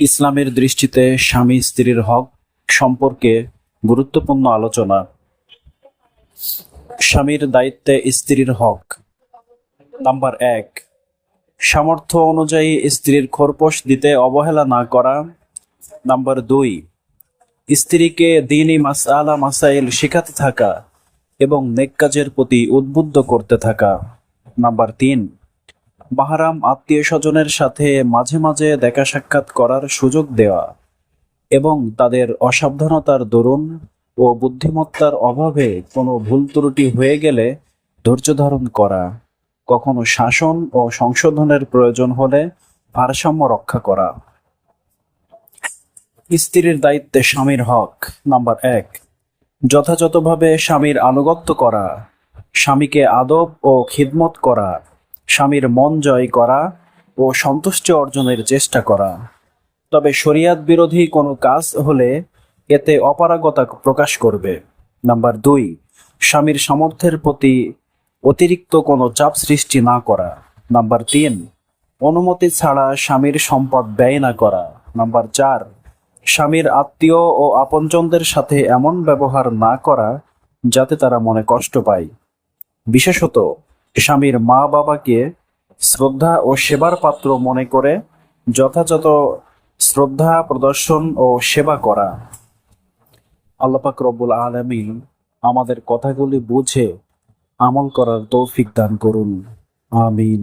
ইসলামের দৃষ্টিতে স্বামী স্ত্রীর হক সম্পর্কে গুরুত্বপূর্ণ আলোচনা। স্বামীর দায়িত্বে স্ত্রীর হক। নাম্বার এক, সামর্থ্য অনুযায়ী স্ত্রীর খোরপোশ দিতে অবহেলা না করা। নাম্বার দুই, স্ত্রীকে দিনই মাসআলা মাসাইল শেখাতে থাকা এবং নেক কাজের প্রতি উদ্বুদ্ধ করতে থাকা। নাম্বার তিন মাহারাম আত্মীয় স্বজনের সাথে মাঝে মাঝে দেখা সাক্ষাৎ করার সুযোগ দেওয়া এবং তাদের অসাবধানতার দরুন ও বুদ্ধিমত্তার অভাবে কোনো ভুল ত্রুটি হয়ে গেলে ধৈর্য ধারণ করা, কখনো শাসন ও সংশোধনের প্রয়োজন হলে ভারসাম্য রক্ষা করা। স্ত্রীর দায়িত্বে স্বামীর হক, নাম্বার এক। যথাযথভাবে স্বামীর আনুগত্য করা, স্বামীকে আদব ও খিদমত করা স্বামীর মন জয় করা ও সন্তুষ্টি অর্জনের চেষ্টা করা। তবে শরিয়াত বিরোধী কোনো কাজ হলে এতে অপারগতা প্রকাশ করবে। নাম্বার দুই, স্বামীর সামর্থ্যের প্রতি অতিরিক্ত কোনো চাপ সৃষ্টি না করা। নাম্বার তিন, অনুমতি ছাড়া স্বামীর সম্পদ ব্যয় না করা। নাম্বার চার, স্বামীর আত্মীয় ও আপনজনদের সাথে এমন ব্যবহার না করা যাতে তারা মনে কষ্ট পায়। বিশেষত স্বামীর মা বাবাকে শ্রদ্ধা ও সেবার পাত্র মনে করে যথাযথ শ্রদ্ধা, প্রদর্শন ও সেবা করা। আল্লাপাক রব্বুল আলমিন আমাদের কথাগুলি বুঝে আমল করার তৌফিক দান করুন। আমিন।